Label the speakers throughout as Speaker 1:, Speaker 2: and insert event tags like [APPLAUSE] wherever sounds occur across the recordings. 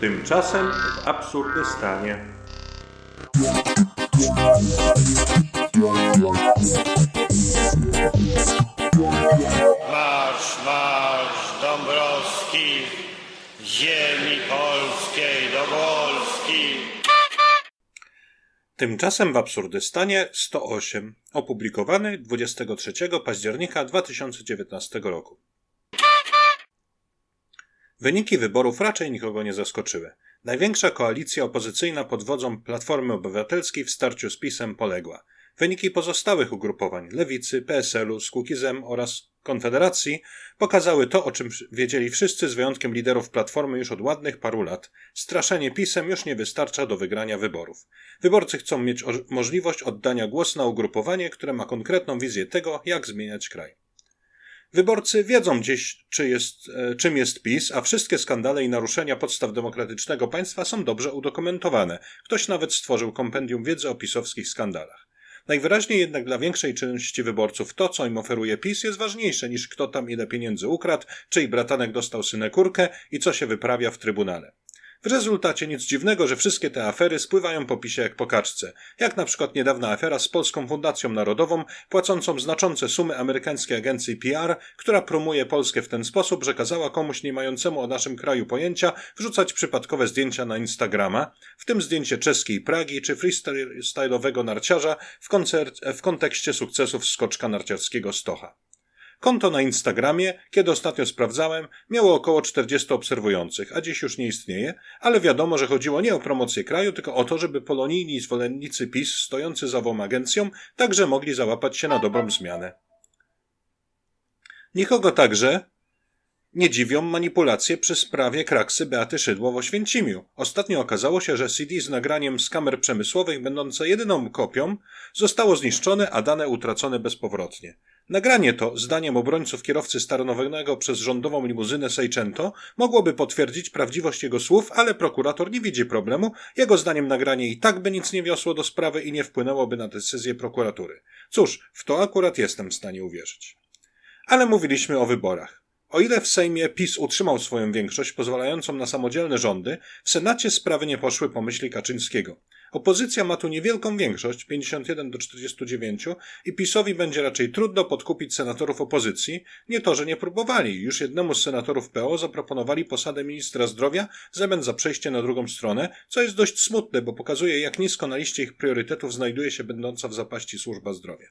Speaker 1: Tymczasem w Absurdystanie.
Speaker 2: Marsz, marsz Dąbrowski, ziemi polskiej do Wolski.
Speaker 1: Tymczasem w Absurdystanie 108, opublikowany 23 października 2019 roku. Wyniki wyborów raczej nikogo nie zaskoczyły. Największa koalicja opozycyjna pod wodzą Platformy Obywatelskiej w starciu z PiSem poległa. Wyniki pozostałych ugrupowań Lewicy, PSL-u, Skukizem oraz Konfederacji pokazały to, o czym wiedzieli wszyscy z wyjątkiem liderów Platformy już od ładnych paru lat. Straszenie PiSem już nie wystarcza do wygrania wyborów. Wyborcy chcą mieć możliwość oddania głosu na ugrupowanie, które ma konkretną wizję tego, jak zmieniać kraj. Wyborcy wiedzą dziś, czy jest, e, czym jest PiS, a wszystkie skandale i naruszenia podstaw demokratycznego państwa są dobrze udokumentowane. Ktoś nawet stworzył kompendium wiedzy o pisowskich skandalach. Najwyraźniej jednak dla większej części wyborców to, co im oferuje PiS, jest ważniejsze niż kto tam ile pieniędzy ukradł, czyj bratanek dostał synekurkę i co się wyprawia w trybunale. W rezultacie nic dziwnego, że wszystkie te afery spływają po PiSie jak po kaczce. Jak na przykład niedawna afera z Polską Fundacją Narodową, płacącą znaczące sumy amerykańskiej agencji PR, która promuje Polskę w ten sposób, że kazała komuś nie mającemu o naszym kraju pojęcia wrzucać przypadkowe zdjęcia na Instagrama, w tym zdjęcie czeskiej Pragi czy freestyle'owego narciarza w, koncert, w kontekście sukcesów skoczka narciarskiego Stocha. Konto na Instagramie, kiedy ostatnio sprawdzałem, miało około 40 obserwujących, a dziś już nie istnieje, ale wiadomo, że chodziło nie o promocję kraju, tylko o to, żeby polonijni zwolennicy PiS stojący za ową agencją także mogli załapać się na dobrą zmianę. Nikogo także nie dziwią manipulacje przy sprawie kraksy Beaty Szydło w Oświęcimiu. Ostatnio okazało się, że CD z nagraniem z kamer przemysłowych, będące jedyną kopią, zostało zniszczone, a dane utracone bezpowrotnie. Nagranie to, zdaniem obrońców kierowcy staronowego przez rządową limuzynę Seicento, mogłoby potwierdzić prawdziwość jego słów, ale prokurator nie widzi problemu. Jego zdaniem nagranie i tak by nic nie wiosło do sprawy i nie wpłynęłoby na decyzję prokuratury. Cóż, w to akurat jestem w stanie uwierzyć. Ale mówiliśmy o wyborach. O ile w Sejmie PiS utrzymał swoją większość pozwalającą na samodzielne rządy, w Senacie sprawy nie poszły po myśli Kaczyńskiego. Opozycja ma tu niewielką większość, 51 do 49, i PiSowi będzie raczej trudno podkupić senatorów opozycji, nie to, że nie próbowali. Już jednemu z senatorów PO zaproponowali posadę ministra zdrowia w zamian za przejście na drugą stronę, co jest dość smutne, bo pokazuje, jak nisko na liście ich priorytetów znajduje się będąca w zapaści służba zdrowia.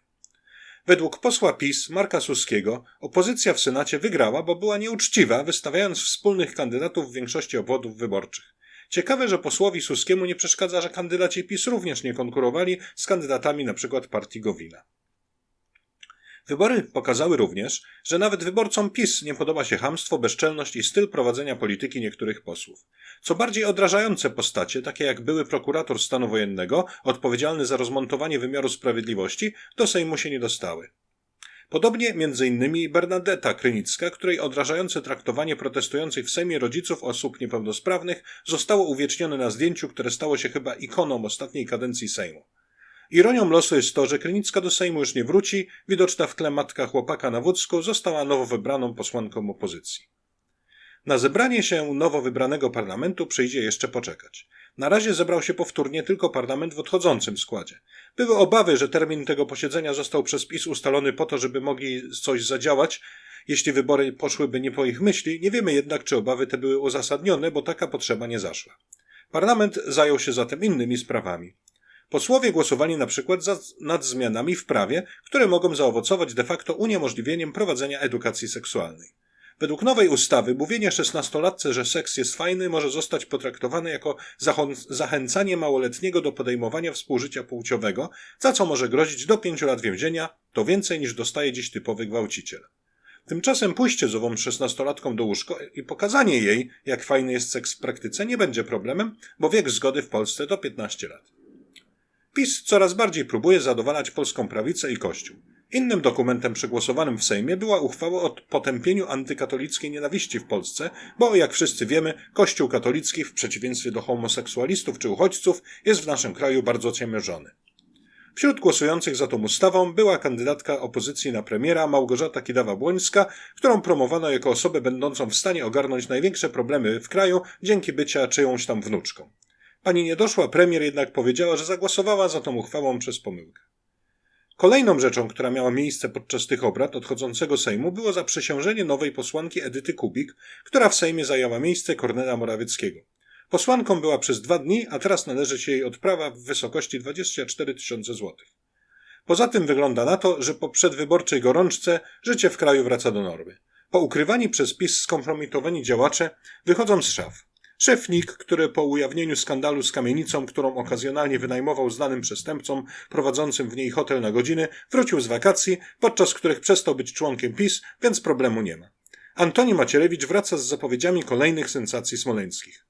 Speaker 1: Według posła PiS Marka Suskiego opozycja w Senacie wygrała, bo była nieuczciwa, wystawiając wspólnych kandydatów w większości obwodów wyborczych. Ciekawe, że posłowi Suskiemu nie przeszkadza, że kandydaci PiS również nie konkurowali z kandydatami np. partii Gowina. Wybory pokazały również, że nawet wyborcom PiS nie podoba się hamstwo, bezczelność i styl prowadzenia polityki niektórych posłów. Co bardziej odrażające postacie, takie jak były prokurator stanu wojennego, odpowiedzialny za rozmontowanie wymiaru sprawiedliwości, do Sejmu się nie dostały. Podobnie m.in. Bernadetta Krynicka, której odrażające traktowanie protestujących w Sejmie rodziców osób niepełnosprawnych zostało uwiecznione na zdjęciu, które stało się chyba ikoną ostatniej kadencji Sejmu. Ironią losu jest to, że Krynicka do Sejmu już nie wróci, widoczna w tle matka chłopaka na wódzku została nowo wybraną posłanką opozycji. Na zebranie się nowo wybranego parlamentu przyjdzie jeszcze poczekać. Na razie zebrał się powtórnie tylko parlament w odchodzącym składzie. Były obawy, że termin tego posiedzenia został przez PiS ustalony po to, żeby mogli coś zadziałać, jeśli wybory poszłyby nie po ich myśli. Nie wiemy jednak, czy obawy te były uzasadnione, bo taka potrzeba nie zaszła. Parlament zajął się zatem innymi sprawami. Posłowie głosowali na przykład za, nad zmianami w prawie, które mogą zaowocować de facto uniemożliwieniem prowadzenia edukacji seksualnej. Według nowej ustawy mówienie szesnastolatce, że seks jest fajny, może zostać potraktowane jako zachęcanie małoletniego do podejmowania współżycia płciowego, za co może grozić do pięciu lat więzienia, to więcej niż dostaje dziś typowy gwałciciel. Tymczasem pójście z ową szesnastolatką do łóżka i pokazanie jej, jak fajny jest seks w praktyce, nie będzie problemem, bo wiek zgody w Polsce to 15 lat. PiS coraz bardziej próbuje zadowalać polską prawicę i Kościół. Innym dokumentem przegłosowanym w Sejmie była uchwała o potępieniu antykatolickiej nienawiści w Polsce, bo jak wszyscy wiemy, Kościół katolicki w przeciwieństwie do homoseksualistów czy uchodźców jest w naszym kraju bardzo ciemiężony. Wśród głosujących za tą ustawą była kandydatka opozycji na premiera Małgorzata Kidawa-Błońska, którą promowano jako osobę będącą w stanie ogarnąć największe problemy w kraju dzięki bycia czyjąś tam wnuczką. Pani niedoszła premier jednak powiedziała, że zagłosowała za tą uchwałą przez pomyłkę. Kolejną rzeczą, która miała miejsce podczas tych obrad odchodzącego Sejmu, było zaprzysiężenie nowej posłanki Edyty Kubik, która w Sejmie zajęła miejsce Kornela Morawieckiego. Posłanką była przez dwa dni, a teraz należy się jej odprawa w wysokości 24 tysiące złotych. Poza tym wygląda na to, że po przedwyborczej gorączce życie w kraju wraca do normy. Po ukrywani przez PiS skompromitowani działacze wychodzą z szaf. Szef NIK, który po ujawnieniu skandalu z kamienicą, którą okazjonalnie wynajmował znanym przestępcom prowadzącym w niej hotel na godziny, wrócił z wakacji, podczas których przestał być członkiem PiS, więc problemu nie ma. Antoni Macierewicz wraca z zapowiedziami kolejnych sensacji smoleńskich.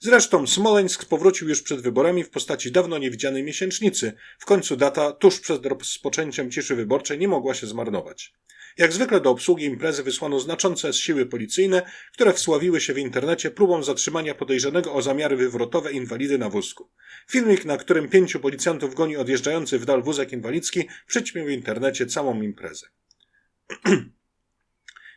Speaker 1: Zresztą Smoleńsk powrócił już przed wyborami w postaci dawno niewidzianej miesięcznicy. W końcu data tuż przed rozpoczęciem ciszy wyborczej nie mogła się zmarnować. Jak zwykle do obsługi imprezy wysłano znaczące siły policyjne, które wsławiły się w internecie próbą zatrzymania podejrzanego o zamiary wywrotowe inwalidy na wózku. Filmik, na którym pięciu policjantów goni odjeżdżający w dal wózek inwalidzki, przyćmił w internecie całą imprezę. [CLEARS THROAT]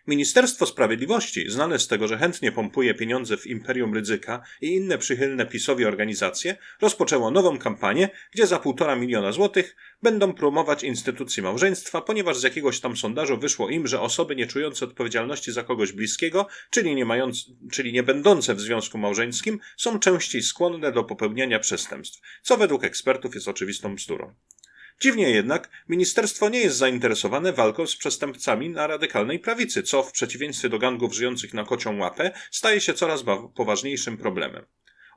Speaker 1: Ministerstwo Sprawiedliwości, znane z tego, że chętnie pompuje pieniądze w Imperium Rydzyka i inne przychylne PiSowi organizacje, rozpoczęło nową kampanię, gdzie za półtora miliona złotych będą promować instytucje małżeństwa, ponieważ z jakiegoś tam sondażu wyszło im, że osoby nie czujące odpowiedzialności za kogoś bliskiego, czyli nie, mając, czyli nie będące w związku małżeńskim, są częściej skłonne do popełniania przestępstw, co według ekspertów jest oczywistą bzdurą. Dziwnie jednak, ministerstwo nie jest zainteresowane walką z przestępcami na radykalnej prawicy, co w przeciwieństwie do gangów żyjących na kocią łapę staje się coraz poważniejszym problemem.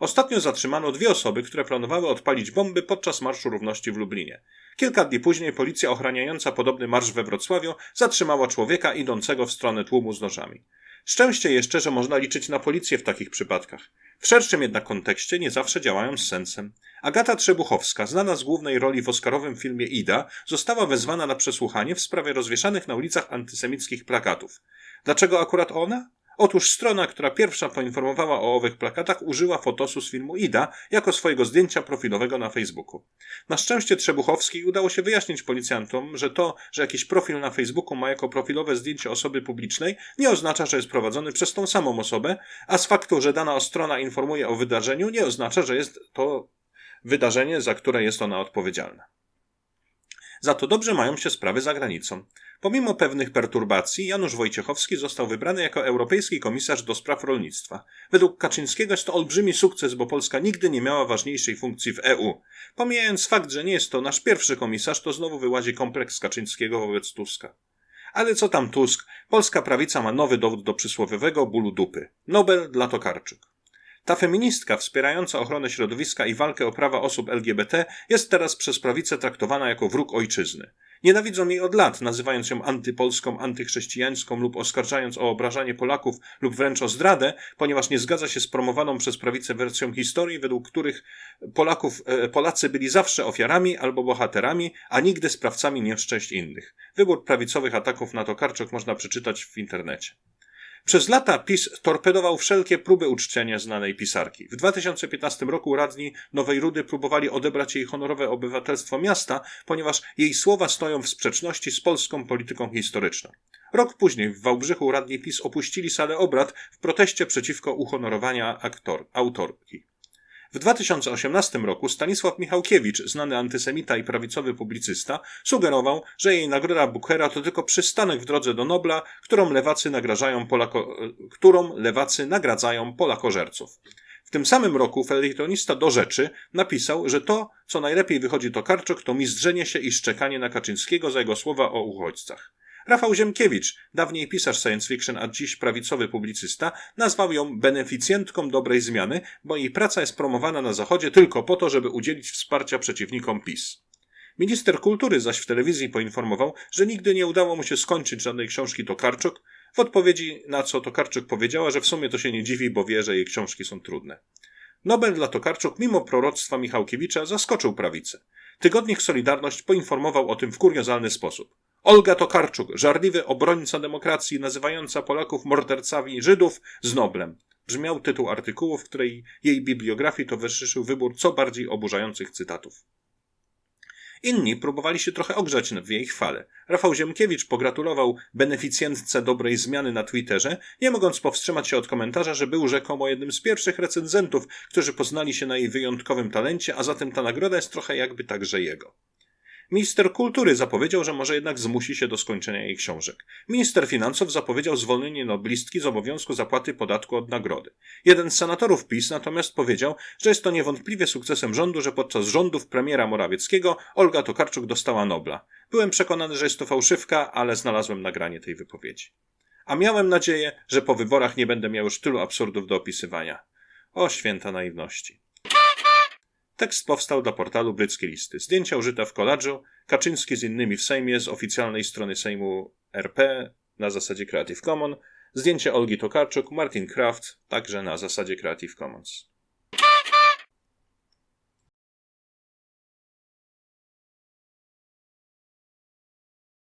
Speaker 1: Ostatnio zatrzymano dwie osoby, które planowały odpalić bomby podczas Marszu Równości w Lublinie. Kilka dni później policja ochraniająca podobny marsz we Wrocławiu zatrzymała człowieka idącego w stronę tłumu z nożami. Szczęście jeszcze, że można liczyć na policję w takich przypadkach. W szerszym jednak kontekście nie zawsze działają z sensem. Agata Trzebuchowska, znana z głównej roli w oscarowym filmie Ida, została wezwana na przesłuchanie w sprawie rozwieszanych na ulicach antysemickich plakatów. Dlaczego akurat ona? Otóż strona, która pierwsza poinformowała o owych plakatach, użyła fotosu z filmu Ida jako swojego zdjęcia profilowego na Facebooku. Na szczęście Trzebuchowskiej udało się wyjaśnić policjantom, że to, że jakiś profil na Facebooku ma jako profilowe zdjęcie osoby publicznej, nie oznacza, że jest prowadzony przez tą samą osobę, a z faktu, że dana strona informuje o wydarzeniu, nie oznacza, że jest to wydarzenie, za które jest ona odpowiedzialna. Za to dobrze mają się sprawy za granicą. Pomimo pewnych perturbacji, Janusz Wojciechowski został wybrany jako europejski komisarz do spraw rolnictwa. Według Kaczyńskiego jest to olbrzymi sukces, bo Polska nigdy nie miała ważniejszej funkcji w EU. Pomijając fakt, że nie jest to nasz pierwszy komisarz, to znowu wyłazi kompleks Kaczyńskiego wobec Tuska. Ale co tam Tusk? Polska prawica ma nowy dowód do przysłowiowego bólu dupy. Nobel dla Tokarczuk. Ta feministka wspierająca ochronę środowiska i walkę o prawa osób LGBT jest teraz przez prawicę traktowana jako wróg ojczyzny. Nienawidzą jej od lat, nazywając ją antypolską, antychrześcijańską lub oskarżając o obrażanie Polaków lub wręcz o zdradę, ponieważ nie zgadza się z promowaną przez prawicę wersją historii, według których Polaków, e, Polacy byli zawsze ofiarami albo bohaterami, a nigdy sprawcami nieszczęść innych. Wybór prawicowych ataków na Tokarczuk można przeczytać w internecie. Przez lata PiS torpedował wszelkie próby uczczenia znanej pisarki. W 2015 roku radni Nowej Rudy próbowali odebrać jej honorowe obywatelstwo miasta, ponieważ jej słowa stoją w sprzeczności z polską polityką historyczną. Rok później w Wałbrzychu radni PiS opuścili salę obrad w proteście przeciwko uhonorowaniu aktor, autorki. W 2018 roku Stanisław Michałkiewicz, znany antysemita i prawicowy publicysta, sugerował, że jej nagroda Bookera to tylko przystanek w drodze do Nobla, którą lewacy, nagrażają Polako, którą lewacy nagradzają Polakożerców. W tym samym roku felietonista do rzeczy napisał, że to, co najlepiej wychodzi Tokarczuk, to mizdrzenie się i szczekanie na Kaczyńskiego za jego słowa o uchodźcach. Rafał Ziemkiewicz, dawniej pisarz science fiction, a dziś prawicowy publicysta, nazwał ją beneficjentką dobrej zmiany, bo jej praca jest promowana na Zachodzie tylko po to, żeby udzielić wsparcia przeciwnikom PiS. Minister kultury zaś w telewizji poinformował, że nigdy nie udało mu się skończyć żadnej książki Tokarczuk, w odpowiedzi na co Tokarczuk powiedziała, że w sumie to się nie dziwi, bo wie, że jej książki są trudne. Nobel dla Tokarczuk, mimo proroctwa Michałkiewicza, zaskoczył prawicę. Tygodnik Solidarność poinformował o tym w kuriozalny sposób. Olga Tokarczuk, żarliwy obrońca demokracji, nazywająca Polaków mordercami Żydów z Noblem. Brzmiał tytuł artykułu, w której jej bibliografii towarzyszył wybór co bardziej oburzających cytatów. Inni próbowali się trochę ogrzać w jej chwale. Rafał Ziemkiewicz pogratulował beneficjentce dobrej zmiany na Twitterze, nie mogąc powstrzymać się od komentarza, że był rzekomo jednym z pierwszych recenzentów, którzy poznali się na jej wyjątkowym talencie, a zatem ta nagroda jest trochę jakby także jego. Minister kultury zapowiedział, że może jednak zmusi się do skończenia jej książek. Minister finansów zapowiedział zwolnienie noblistki z obowiązku zapłaty podatku od nagrody. Jeden z senatorów PiS natomiast powiedział, że jest to niewątpliwie sukcesem rządu, że podczas rządów premiera Morawieckiego Olga Tokarczuk dostała Nobla. Byłem przekonany, że jest to fałszywka, ale znalazłem nagranie tej wypowiedzi. A miałem nadzieję, że po wyborach nie będę miał już tylu absurdów do opisywania. O święta naiwności. Tekst powstał dla portalu Bryckie Listy. Zdjęcia użyte w koladżu. Kaczyński z innymi w Sejmie z oficjalnej strony Sejmu RP na zasadzie Creative Commons. Zdjęcie Olgi Tokarczuk, Martin Kraft, także na zasadzie Creative Commons.